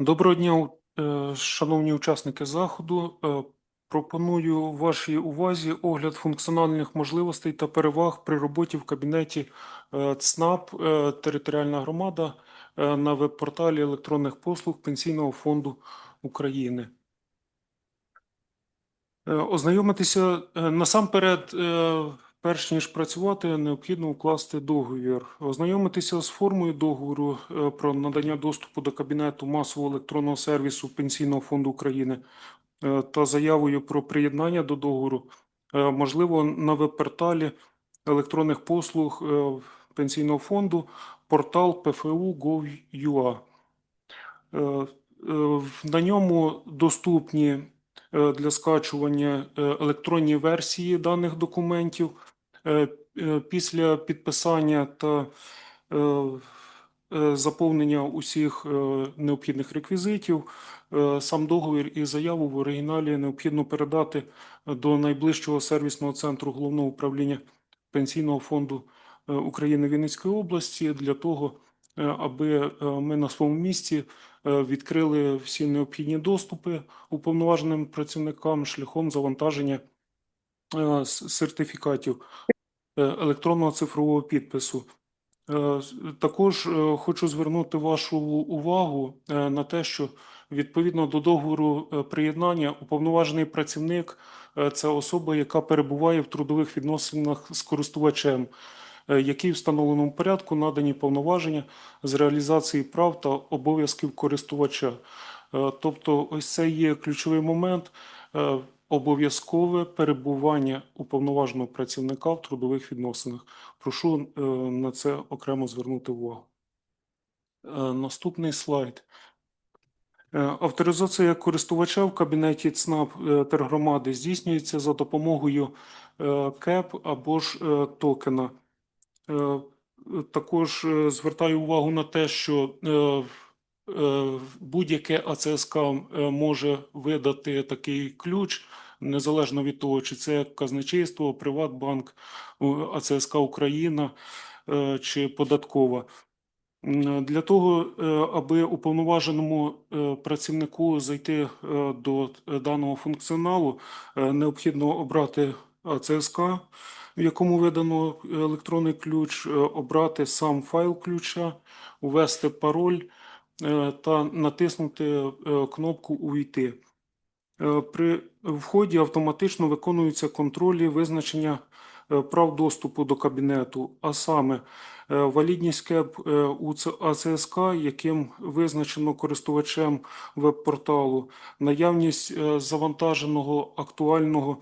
Доброго дня, е, шановні учасники заходу. Е, Пропоную вашій увазі огляд функціональних можливостей та переваг при роботі в кабінеті е, ЦНАП Територіальна громада на веб-порталі електронних послуг Пенсійного фонду України. Ознайомитися насамперед, перш ніж працювати, необхідно укласти договір. Ознайомитися з формою договору е, про надання доступу до кабінету масового електронного сервісу Пенсійного фонду України е, та заявою про приєднання до договору е, можливо на веб-порталі електронних послуг Пенсійного фонду портал pfu.gov.ua. На ньому доступні для скачування електронні версії даних документів. Е, е, Після підписання та е, заповнення усіх необхідних реквізитів, сам договір і заяву в оригіналі необхідно передати до найближчого сервісного центру головного управління Пенсійного фонду України Вінницької області для того, аби ми на своєму місці відкрили всі необхідні доступи уповноваженим працівникам шляхом завантаження сертифікатів електронного цифрового підпису. Е, Також е, хочу звернути вашу увагу е, на те, що відповідно до договору е, приєднання уповноважений працівник е, це особа, яка перебуває в трудових відносинах з користувачем, е, який в встановленому порядку надані повноваження з реалізації прав та обов'язків користувача. Е, Тобто, ось це є ключовий момент. Обов'язкове перебування уповноваженого працівника в трудових відносинах. Прошу е, на це окремо звернути увагу. Е, Наступний слайд. Е, Авторизація користувача в кабінеті ЦНАП тергромади здійснюється за допомогою КЕП або ж токена. Також звертаю увагу на те, що е, будь-яке АЦСК е, може видати такий ключ, незалежно від того, чи це казначейство, Приватбанк, АЦСК Україна е, чи податкова. Для того, е, аби уповноваженому е, працівнику зайти е, до е, даного функціоналу, е, необхідно обрати АЦСК, в якому видано електронний ключ, е, обрати сам файл ключа, ввести пароль е, та натиснути е, кнопку Увійти. Е, При вході автоматично виконуються контролі визначення е, прав доступу до кабінету, а саме е, валідність КЕП е, у АЦСК, яким визначено користувачем веб-порталу, наявність е, завантаженого актуального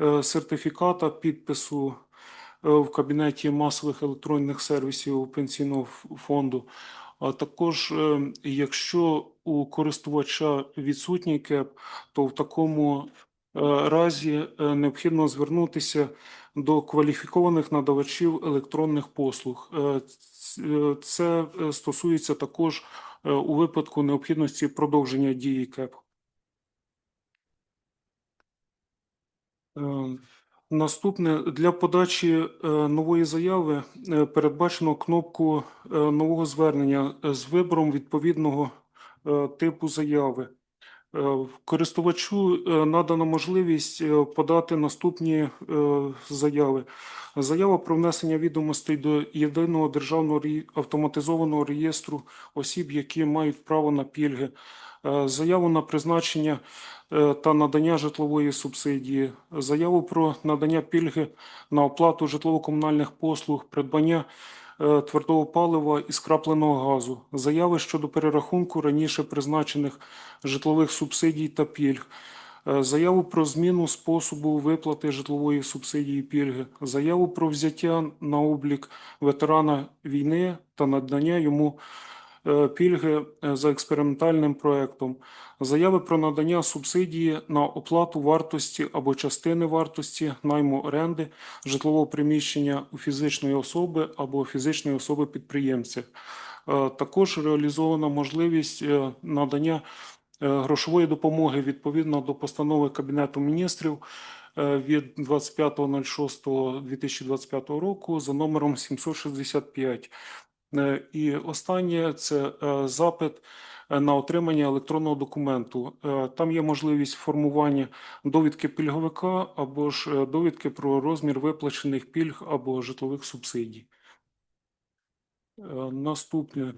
е, сертифіката підпису е, в кабінеті масових електронних сервісів Пенсійного фонду. А також, е, якщо у користувача відсутній КЕП, то в такому е, разі е, необхідно звернутися до кваліфікованих надавачів електронних послуг. Це стосується також у випадку необхідності продовження дії КЕП. Наступне для подачі е, нової заяви е, передбачено кнопку е, нового звернення з вибором відповідного типу заяви. Користувачу надана можливість подати наступні заяви. Заява про внесення відомостей до єдиного державного автоматизованого реєстру осіб, які мають право на пільги. Е, Заяву на призначення е, та надання житлової субсидії, заяву про надання пільги на оплату житлово-комунальних послуг, придбання е, твердого палива і скрапленого газу, заяви щодо перерахунку раніше призначених житлових субсидій та пільг, заяву про зміну способу виплати житлової субсидії пільги, заяву про взяття на облік ветерана війни та надання йому пільги е, за експериментальним проектом, заяви про надання субсидії на оплату вартості або частини вартості найму оренди житлового приміщення у фізичної особи або фізичної особи підприємця. Е, Також реалізована можливість е, надання е, грошової допомоги відповідно до постанови Кабінету міністрів е, від 25.06.2025 року за номером 765. Е, І останнє це е, запит е, на отримання електронного документу. Там є можливість формування довідки пільговика або ж довідки про розмір виплачених пільг або житлових субсидій. Наступне.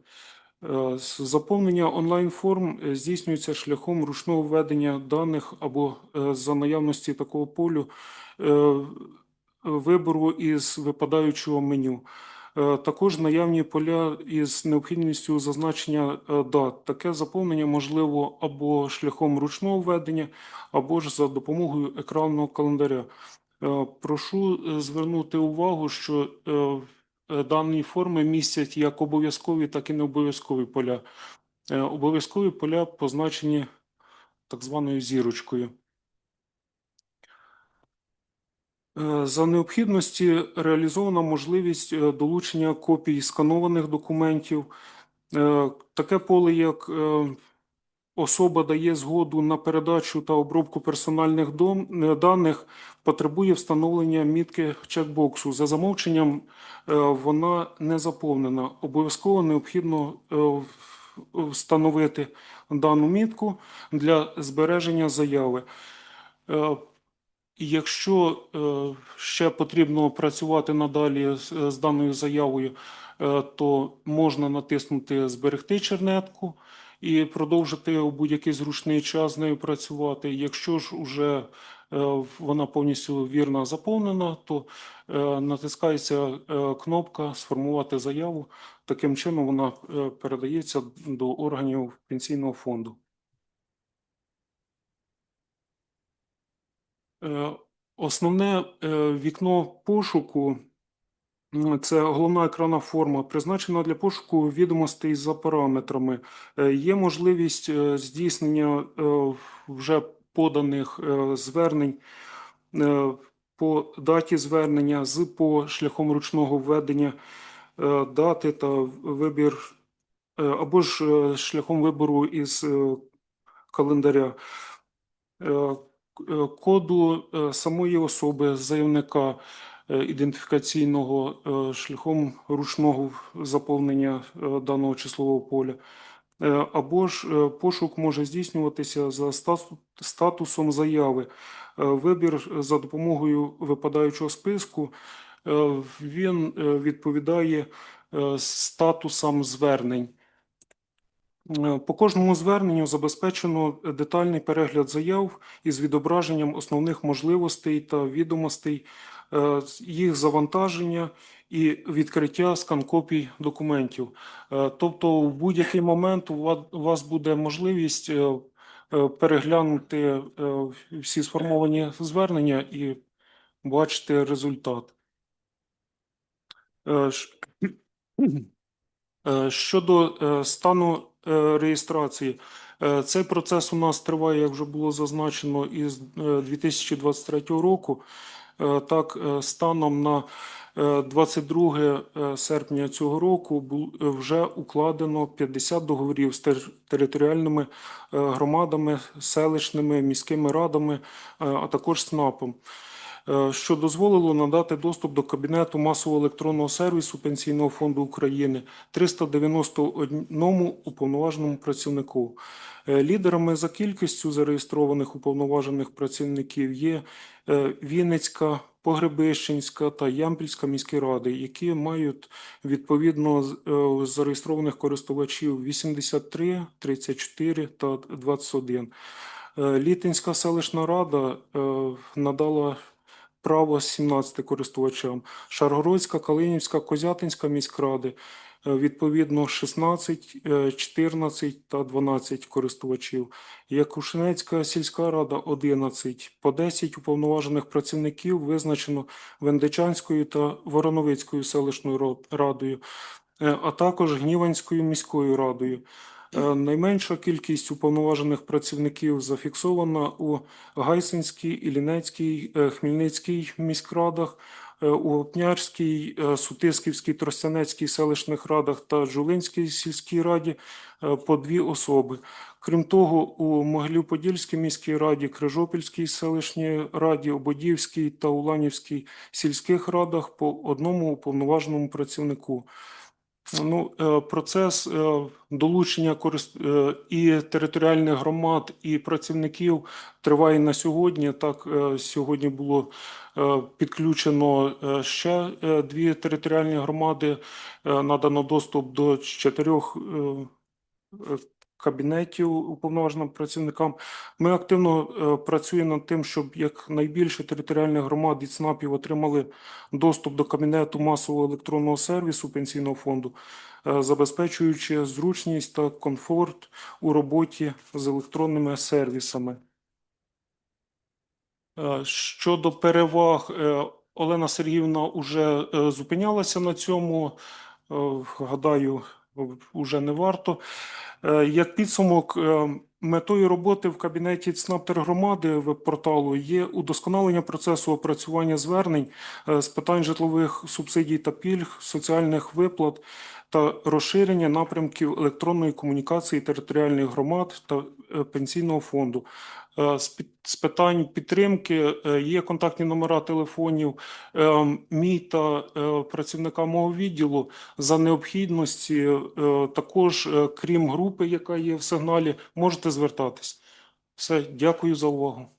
Заповнення онлайн-форм здійснюється шляхом ручного введення даних або за наявності такого полю вибору із випадаючого меню. Е, Також наявні поля із необхідністю зазначення е, дат. Таке заповнення можливо або шляхом ручного введення, або ж за допомогою екранного календаря. Е, Прошу звернути увагу, що дані форми містять як обов'язкові, так і необов'язкові поля. Е, Обов'язкові поля позначені так званою зірочкою. За необхідності реалізована можливість е, долучення копій сканованих документів. Е, Таке поле, як е, особа дає згоду на передачу та обробку персональних е, даних, потребує встановлення мітки чекбоксу. За замовченням е, вона не заповнена. Обов'язково необхідно е, встановити дану мітку для збереження заяви. Якщо е, ще потрібно працювати надалі з, даною заявою, е, то можна натиснути Зберегти чернетку і продовжити у будь-який зручний час з нею працювати. Якщо ж вже е, вона повністю вірно заповнена, то натискається кнопка Сформувати заяву. Таким чином вона передається до органів пенсійного фонду. Основне е, вікно пошуку це головна екранна форма, призначена для пошуку відомостей за параметрами. Е, Є можливість е, здійснення е, вже поданих е, звернень е, по даті звернення з по шляхом ручного введення е, дати та вибір е, або ж е, шляхом вибору із е, календаря. Е, коду е, самої особи заявника е, ідентифікаційного шляхом ручного заповнення даного числового поля. Або ж пошук може здійснюватися за статусом заяви. Вибір за допомогою випадаючого списку він відповідає статусам звернень. Е, По кожному зверненню забезпечено детальний перегляд заяв із відображенням основних можливостей та відомостей, е, їх завантаження і відкриття скан-копій документів. Е, Тобто, в будь-який момент у вас буде можливість переглянути всі сформовані звернення і бачити результат. Щодо стану реєстрації, е, цей процес у нас триває, як вже було зазначено, із е, 2023 року. Е, Так, е, станом на е, 22 е, серпня цього року е, вже укладено 50 договорів з територіальними е, громадами, селищними, міськими радами, е, а також СНАПом е, що дозволило надати доступ до кабінету масового електронного сервісу Пенсійного фонду України 391 уповноваженому працівнику. Е, Лідерами за кількістю зареєстрованих уповноважених працівників є е, Вінницька, Погребищенська та Ямпільська міські ради, які мають відповідно е, зареєстрованих користувачів 83, 34 та 21. Е, Літинська селищна рада е, надала право 17 користувачам. Шаргородська, Калинівська, Козятинська міськради е, відповідно 16, е, 14 та 12 користувачів. Якушинецька сільська рада 11. По 10 уповноважених працівників визначено Вендичанською та Вороновицькою селищною радою, е, а також Гніванською міською радою. Е, Найменша кількість уповноважених працівників зафіксована у Гайсинській, Іллінецькій, е, Хмельницькій міськрадах, е, у Вопнярській, е, Сутисківській, Тростянецькій селищних радах та Жулинській сільській раді по дві особи. Крім того, у Могилів-Подільській міській раді, Крижопільській селищній раді, Ободівській та Уланівській сільських радах по одному уповноваженому працівнику. Ну, е, процес е, долучення корис- е, і територіальних громад, і працівників триває на сьогодні. Так, сьогодні було підключено ще дві територіальні громади, надано доступ до чотирьох кабінетів уповноваженим працівникам. Ми активно е, працюємо над тим, щоб якнайбільше територіальних громад і ЦНАПів отримали доступ до кабінету масового електронного сервісу пенсійного фонду, е, забезпечуючи зручність та комфорт у роботі з електронними сервісами. Е, Щодо переваг, Олена Сергіївна вже зупинялася на цьому. Гадаю, вже не варто. Е, Як підсумок, е, метою роботи в кабінеті ЦНАПТЕР громади веб-порталу є удосконалення процесу опрацювання звернень е, з питань житлових субсидій та пільг, соціальних виплат та розширення напрямків електронної комунікації територіальних громад та пенсійного фонду. Е, З питань підтримки е, є контактні номера телефонів е, мій та е, працівника мого відділу за необхідності. е, Також, е, крім групи, яка є в сигналі, можете звертатись. Все, дякую за увагу.